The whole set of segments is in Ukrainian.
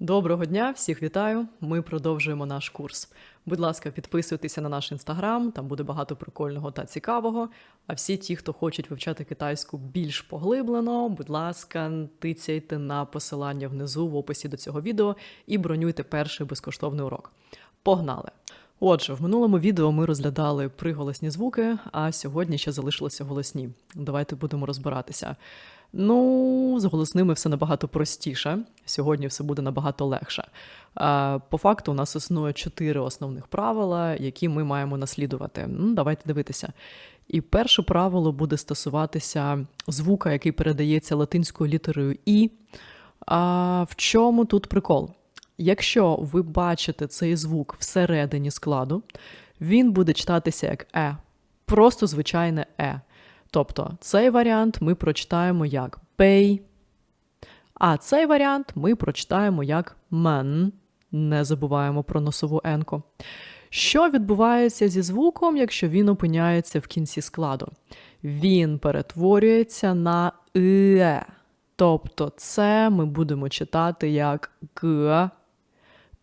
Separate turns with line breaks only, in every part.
Доброго дня, всіх вітаю. Ми продовжуємо наш курс. Будь ласка, підписуйтеся на наш інстаграм, там буде багато прикольного та цікавого. А всі ті, хто хочуть вивчати китайську більш поглиблено, будь ласка, тицяйте на посилання внизу в описі до цього відео і бронюйте перший безкоштовний урок. Погнали! Отже, в минулому відео ми розглядали приголосні звуки, а сьогодні ще залишилися голосні. Давайте будемо розбиратися. Ну, з голосними все набагато простіше. Сьогодні все буде набагато легше. По факту, у нас існує чотири основних правила, які ми маємо наслідувати. Ну, давайте дивитися. І перше правило буде стосуватися звука, який передається латинською літерою І. А в чому тут прикол? Якщо ви бачите цей звук всередині складу, він буде читатися як Е, просто звичайне Е. Тобто цей варіант ми прочитаємо як пей, а цей варіант ми прочитаємо як мен. Не забуваємо про носову енку. Що відбувається зі звуком, якщо він опиняється в кінці складу? Він перетворюється на «е». Тобто це ми будемо читати як г,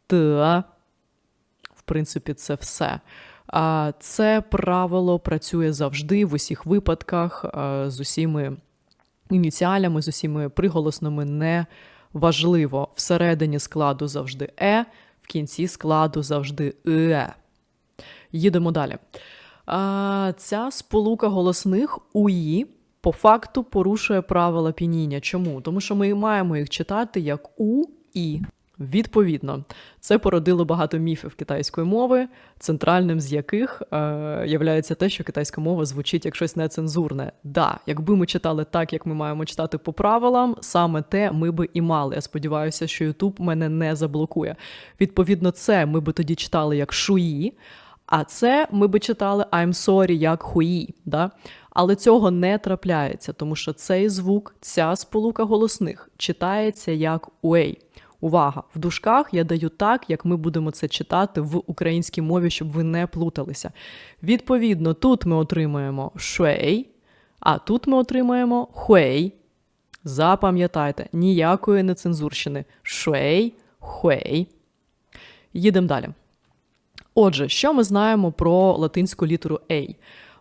т. В принципі, це все. Це правило працює завжди в усіх випадках з усіми ініціалями, з усіма приголосними не важливо. Всередині складу завжди е, в кінці складу завжди е. Їдемо далі. Ця сполука голосних УІ по факту порушує правила пініння. Чому? Тому що ми маємо їх читати як У і. Відповідно, це породило багато міфів китайської мови, центральним з яких е, являється те, що китайська мова звучить як щось нецензурне. Да, якби ми читали так, як ми маємо читати по правилам, саме те ми би і мали. Я сподіваюся, що Ютуб мене не заблокує. Відповідно, це ми би тоді читали як шуї, а це ми би читали I'm sorry як хуї. Да? Але цього не трапляється, тому що цей звук, ця сполука голосних читається як уей. Увага! В дужках я даю так, як ми будемо це читати в українській мові, щоб ви не плуталися. Відповідно, тут ми отримаємо шуей, а тут ми отримаємо хуей. Запам'ятайте, ніякої нецензурщини. Шуей, хуей. Їдемо далі. Отже, що ми знаємо про латинську літеру A?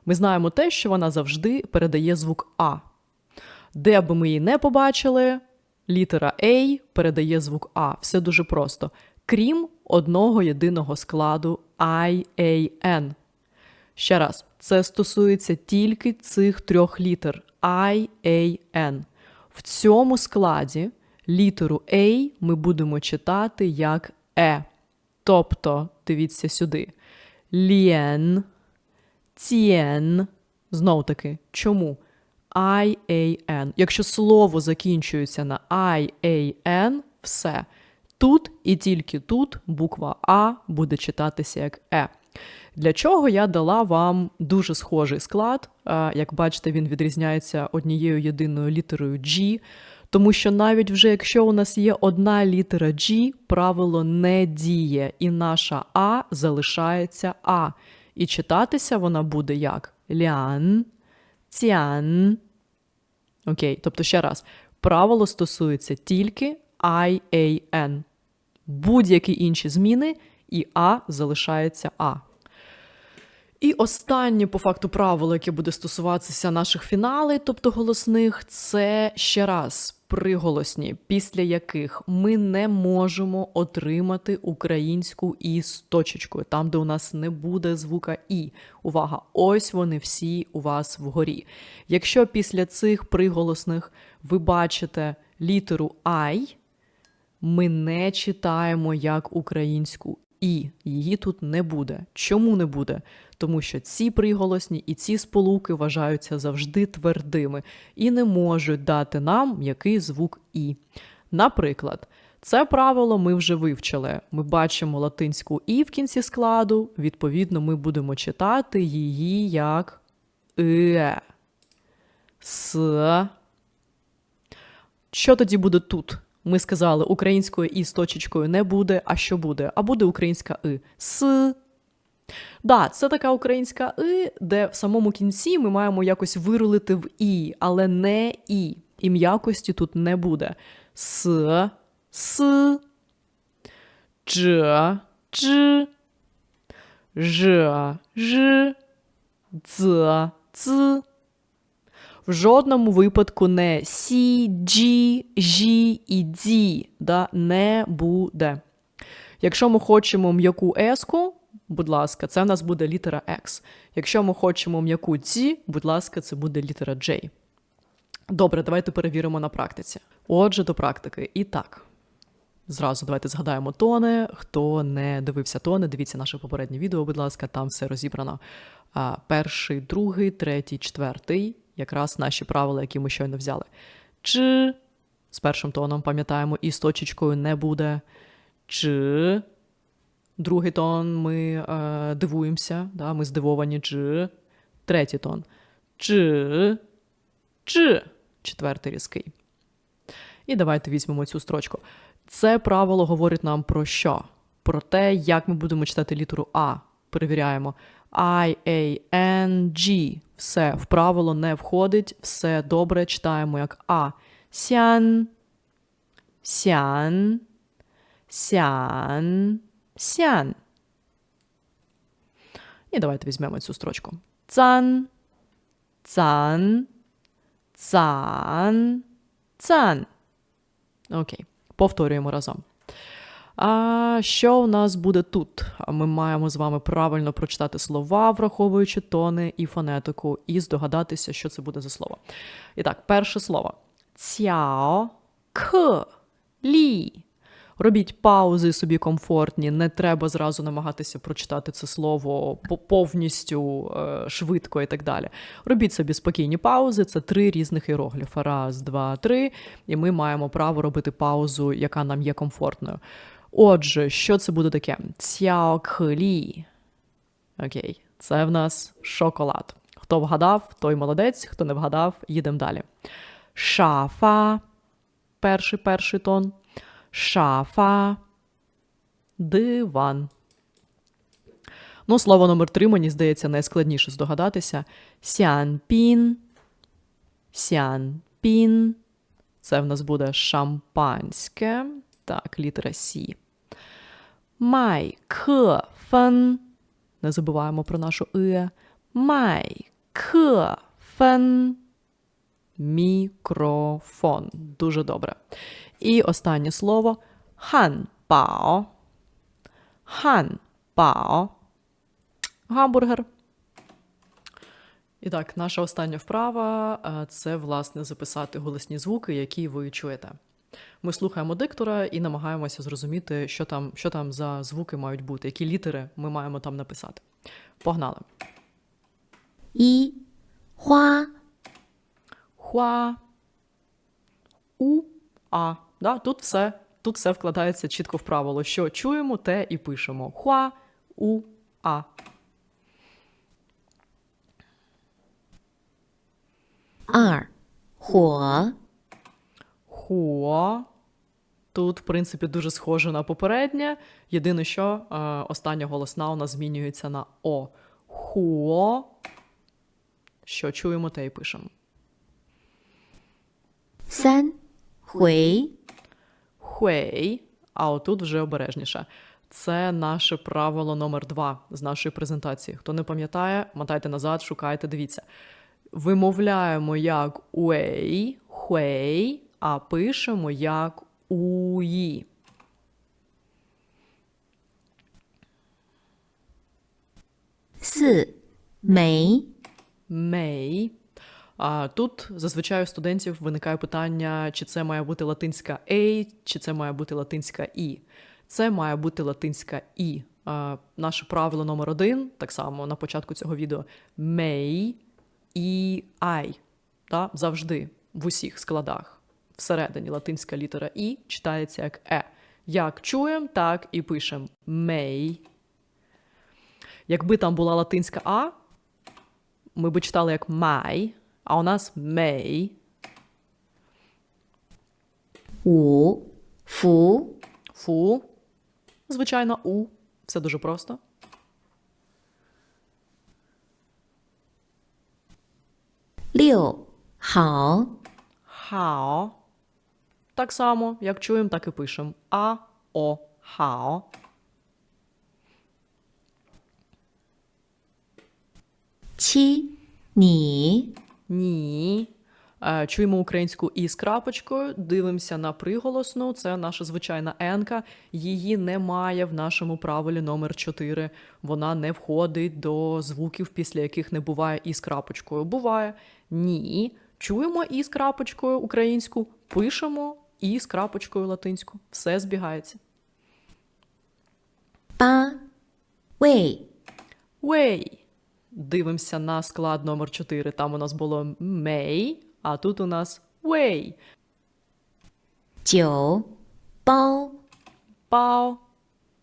Ми знаємо те, що вона завжди передає звук А. Де би ми її не побачили, літера A передає звук А. Все дуже просто. Крім одного єдиного складу IAN. Ще раз, це стосується тільки цих трьох літер IAN. В цьому складі літеру A ми будемо читати як Е. Тобто, дивіться сюди. Лєн, цієн. Знов таки, чому? IAN. Якщо слово закінчується на IAN, все. Тут і тільки тут буква А буде читатися як Е. Для чого я дала вам дуже схожий склад. Як бачите, він відрізняється однією єдиною літерою G. Тому що навіть вже якщо у нас є одна літера G, правило не діє, і наша А залишається А. І читатися вона буде як лян, цян. Окей, тобто ще раз, правило стосується тільки IAN. Будь-які інші зміни, і А залишається А. І останнє по факту правило, яке буде стосуватися наших фіналей, тобто голосних, це ще раз приголосні, після яких ми не можемо отримати українську і з точечкою, там, де у нас не буде звука І. Увага! Ось вони всі у вас вгорі. Якщо після цих приголосних ви бачите літеру I, ми не читаємо як українську і її тут не буде. Чому не буде? Тому що ці приголосні і ці сполуки вважаються завжди твердими і не можуть дати нам м'який звук І. Наприклад, це правило ми вже вивчили. Ми бачимо латинську І в кінці складу, відповідно, ми будемо читати її як е. С. Що тоді буде тут? Ми сказали, українською і з точечкою не буде. А що буде? А буде українська и. С. Да, це така українська и, де в самому кінці ми маємо якось вирулити в і, але не і. І м'якості тут не буде. С, с. Ж, Ж, Ж, Ж, Ц, Ц. В жодному випадку не сі, джі, жі і дзі да, не буде. Якщо ми хочемо м'яку еску, будь ласка, це в нас буде літера X. Якщо ми хочемо м'яку ці, будь ласка, це буде літера J. Добре, давайте перевіримо на практиці. Отже, до практики. І так. Зразу давайте згадаємо тони. Хто не дивився тони, дивіться наше попереднє відео, будь ласка, там все розібрано. Перший, другий, третій, четвертий. Якраз наші правила, які ми щойно взяли. Чи з першим тоном пам'ятаємо, і з точечкою не буде. Чи другий тон ми е, дивуємося, да, ми здивовані. Чи третій тон. Чи, чи четвертий різкий. І давайте візьмемо цю строчку. Це правило говорить нам про що? Про те, як ми будемо читати літеру А. Перевіряємо. I, A, N, G. Все в правило не входить, все добре читаємо як А. Сян, сян, сян, сян. І давайте візьмемо цю строчку. Цан, цан, цан, цан. Окей, повторюємо разом. А що у нас буде тут? Ми маємо з вами правильно прочитати слова, враховуючи тони і фонетику, і здогадатися, що це буде за слово. І так, перше слово. Цяо, к, лі. Робіть паузи собі комфортні, не треба зразу намагатися прочитати це слово повністю е, швидко і так далі. Робіть собі спокійні паузи, це три різних іерогліфа. Раз, два, три. І ми маємо право робити паузу, яка нам є комфортною. Отже, що це буде таке? Цяо кхлі. Окей, це в нас шоколад. Хто вгадав, той молодець, хто не вгадав, їдемо далі. Шафа. Перший перший тон. Шафа. Диван. Ну, слово номер три, мені здається, найскладніше здогадатися. Сянпін. Сянпін. Це в нас буде шампанське. Так, літера Сі. Май к фен. Не забуваємо про нашу и. Май к фен. Мікрофон. Дуже добре. І останнє слово хан пао. Хан пао. Гамбургер. І так, наша остання вправа е, це, власне, записати голосні звуки, які ви чуєте. Ми слухаємо диктора і намагаємося зрозуміти, що там, що там за звуки мають бути, які літери ми маємо там написати. Погнали.
І хуа.
Хуа. У а. Да, Тут все тут все вкладається чітко в правило. Що чуємо, те і пишемо. Хуа у а.
Ар. Хуа.
Хуа. Тут, в принципі, дуже схоже на попереднє. Єдине, що е, остання голосна у нас змінюється на О. Хуо. Що чуємо, те і пишемо.
三回
Хуей, а отут вже обережніше. Це наше правило номер два з нашої презентації. Хто не пам'ятає, мотайте назад, шукайте, дивіться. Вимовляємо як уей, хуей, а пишемо як уї.
四梅
Мей. А тут зазвичай у студентів виникає питання, чи це має бути латинська «ей», чи це має бути латинська і. Це має бути латинська і. А, наше правило номер один, так само на початку цього відео: may і I. Завжди в усіх складах всередині латинська літера І читається як Е. Як чуємо, так і пишемо мей. Якби там була латинська А, ми би читали як май, а у нас мей.
У. Фу.
Фу. Звичайно, У. Все дуже просто.
Ліо. Хао.
Хао. Так само, як чуємо, так і пишемо. А, о, хао.
Чі, ні.
Ні. Е, чуємо українську і з крапочкою, дивимося на приголосну. Це наша звичайна енка. Її немає в нашому правилі номер 4 Вона не входить до звуків, після яких не буває і з крапочкою. Буває ні. Чуємо і з крапочкою українську, пишемо і з крапочкою латинську. Все збігається.
Ба. Вей.
Вей. Дивимося на склад номер 4 Там у нас було мей, а тут у нас вей.
Тьо. Пао.
Пао.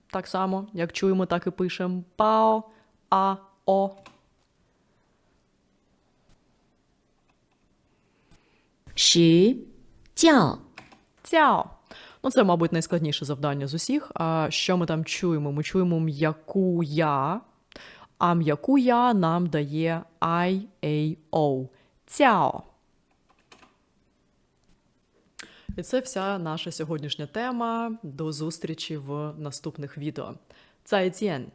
Так само, як чуємо, так і пишемо пао, а, о.
Ши. Тяо.
Цяо. Ну, це, мабуть, найскладніше завдання з усіх. А що ми там чуємо? Ми чуємо м'яку я, а м'яку я нам дає I, A, O. Цяо. І це вся наша сьогоднішня тема. До зустрічі в наступних відео. Цайцєн!